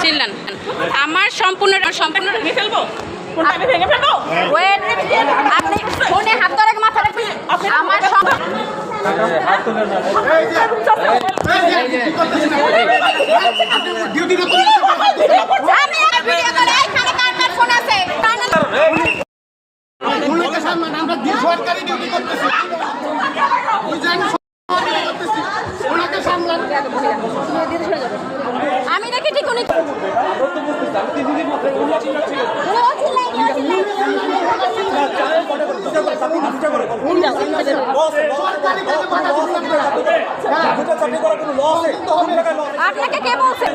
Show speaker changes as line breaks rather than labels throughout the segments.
চিল্লান। আমার সম্পূর্ণ সম্পূর্ণ
ভেঙে ফেলব? আমি ভেঙে ফেলব?
আপনি ফোনে হাত ধরে মাথা রাখবেন। আমার
সরকারি ডিউটি করতেছি বুঝেন সরকারি করতেছি ওনাকে সামলান
আমি দেখি ঠিক উনি। আপনাকে কে বলছে?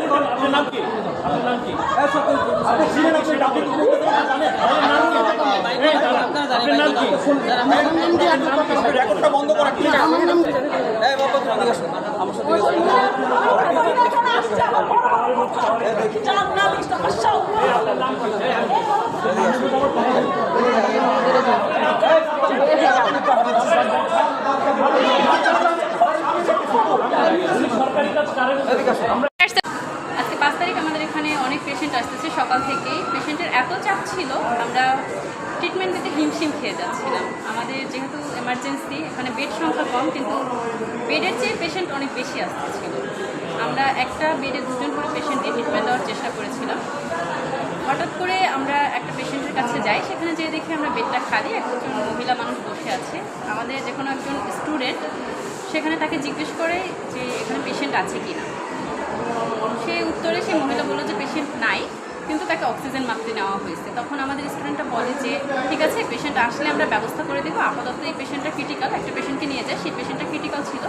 আজকে পাঁচ তারিখ আমাদের এখানে অনেক পেশেন্ট আসতেছে সকাল থেকেই। ছিল, আমরা ট্রিটমেন্ট দিতে হিমশিম খেয়ে যাচ্ছিলাম। আমাদের যেহেতু এমার্জেন্সি এখানে বেড সংখ্যা কম, কিন্তু বেডের চেয়ে পেশেন্ট অনেক বেশি আসতেছিল আমরা একটা বেডে দুজন করে পেশেন্টকে ট্রিটমেন্ট দেওয়ার চেষ্টা করেছিলাম। হঠাৎ করে আমরা একটা পেশেন্টের কাছে যাই, সেখানে যেয়ে দেখি আমরা বেডটা খালি একজন মহিলা মানুষ বসে আছে। আমাদের যে কোনো একজন স্টুডেন্ট সেখানে তাকে জিজ্ঞেস করে যে এখানে পেশেন্ট আছে কি না সে উত্তরে সেই মহিলা বলল যে পেশেন্ট নাই। তাকে অক্সিজেন মাপতে নেওয়া হয়েছে। তখন আমাদের স্টুডেন্টটা বলে যে, ঠিক আছে পেশেন্ট আসলে আমরা ব্যবস্থা করে দেবো। আপাতত এই পেশেন্টটা ক্রিটিক্যাল একটা পেশেন্টকে নিয়ে যায়। সেই পেশেন্টটা ক্রিটিক্যাল ছিল।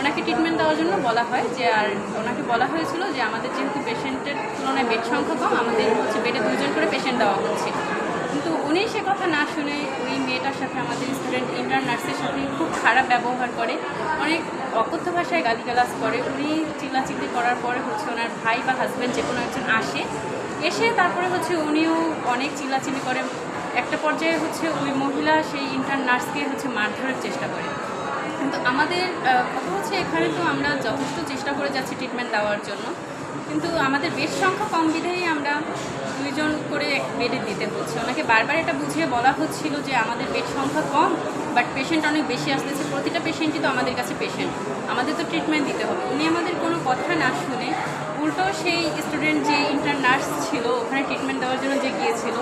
ওনাকে ট্রিটমেন্ট দেওয়ার জন্য বলা হয় যে, আর ওনাকে বলা হয়েছিল যে, আমাদের যেহেতু পেশেন্টের তুলনায় বেড সংখ্যা কম, আমাদের হচ্ছে বেডে দুজন করে পেশেন্ট দেওয়া হচ্ছে। কিন্তু উনি সে কথা না শুনে ওই মেয়েটার সাথে আমাদের স্টুডেন্ট ইন্টার নার্সের সাথে খুব খারাপ ব্যবহার করে। অনেক অকথ্য ভাষায় গালিগালাজ করে। উনি চিল্লাচিল্লি করার পরে হচ্ছে ওনার ভাই বা হাজব্যান্ড যে কোনো একজন আসে এসে তারপরে হচ্ছে উনিও অনেক চিল্লাচিল্লি করে একটা পর্যায়ে হচ্ছে ওই মহিলা সেই ইন্টার নার্সকে হচ্ছে মারধরের চেষ্টা করে। কিন্তু আমাদের কথা হচ্ছে এখানে তো আমরা যথেষ্ট চেষ্টা করে যাচ্ছি ট্রিটমেন্ট দেওয়ার জন্য। কিন্তু আমাদের বেড সংখ্যা কম বিধেই আমরা দুইজন করে বেডে দিতে হচ্ছে। ওনাকে বারবার এটা বুঝিয়ে বলা হচ্ছিল যে আমাদের বেড সংখ্যা কম বাট পেশেন্ট অনেক বেশি আসতেছে। প্রতিটা পেশেন্টই তো আমাদের কাছে পেশেন্ট আমাদের তো ট্রিটমেন্ট দিতে হবে। উনি আমাদের কোনো কথা না শুনে সেই স্টুডেন্ট যে ইন্টার নার্স ছিল, ওখানে ট্রিটমেন্ট দেওয়ার জন্য যে গিয়েছিল,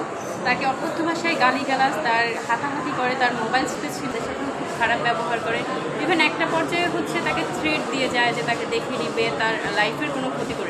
তাকে অকথ্য ভাষায় গালি গালিগালাজ, তার হাতাহাতি করে, তার মোবাইল ছিল সেখানে খুব খারাপ ব্যবহার করে। ইভেন একটা পর্যায়ে হচ্ছে তাকে থ্রেড দিয়ে যায় যে তাকে দেখে নিবে তার লাইফের কোনো ক্ষতি করে